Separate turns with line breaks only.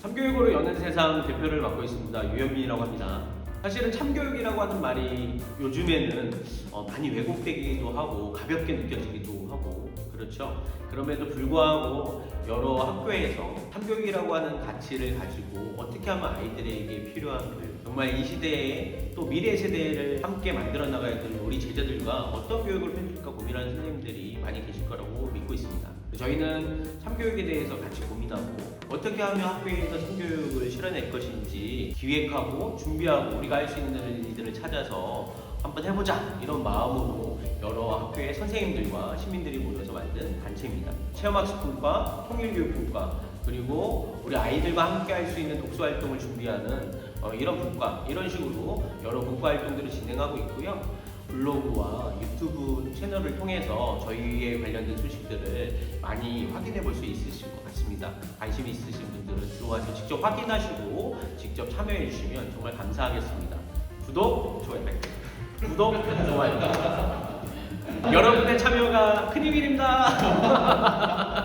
참교육으로 여는 세상 대표를 맡고 있습니다. 유현민이라고 합니다. 사실은 참교육이라고 하는 말이 요즘에는 어, 많이 왜곡되기도 하고 가볍게 느껴지기도 하고 그렇죠. 그럼에도 불구하고 여러 학교에서 참교육이라고 하는 가치를 가지고 어떻게 하면 아이들에게 필요한 교육 정말 이 시대에 또 미래 세대를 함께 만들어 나가야 될 우리 제자들과 어떤 교육을 펼칠까 고민하는 선생님들이 많이 계실 거라고. 저희는 참교육에 대해서 같이 고민하고 어떻게 하면 학교에서 참교육을 실현할 것인지 기획하고 준비하고 우리가 할 수 있는 일들을 찾아서 한번 해보자 이런 마음으로 여러 학교의 선생님들과 시민들이 모여서 만든 단체입니다. 체험학습분과 통일교육분과 그리고 우리 아이들과 함께 할 수 있는 독서 활동을 준비하는 어, 이런 분과 이런 식으로 여러 분과 활동들을 진행하고 있고요. 블로그와 유튜브 채널을 통해서 저희에 관련된 소식들을 많이 확인해 볼 수 있으실 것 같습니다. 관심 있으신 분들은 들어와서 직접 확인하시고 직접 참여해 주시면 정말 감사하겠습니다. 구독, 좋아요, 구독, 좋아요. 여러분의 참여가 큰 힘이 됩니다.